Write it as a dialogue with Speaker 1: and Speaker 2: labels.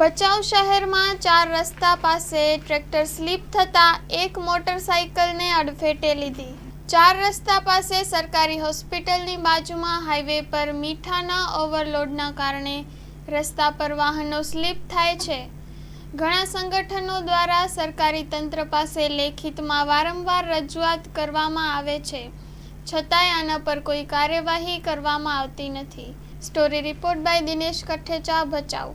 Speaker 1: ભચાઉ શહેરમાં ચાર રસ્તા પાસે ટ્રેક્ટર સ્લીપ થતાં એક મોટરસાઇકલને અડફેટે લીધી. ચાર રસ્તા પાસે સરકારી હોસ્પિટલની બાજુમાં હાઈવે પર મીઠાના ઓવરલોડના કારણે રસ્તા પર વાહનો સ્લીપ થાય છે. ઘણા સંગઠનો દ્વારા સરકારી તંત્ર પાસે લેખિતમાં વારંવાર રજૂઆત કરવામાં આવે છે. છતાંય આના પર કોઈ કાર્યવાહી કરવામાં આવતી નથી. Story report by Dinesh Kathecha, Bhachau.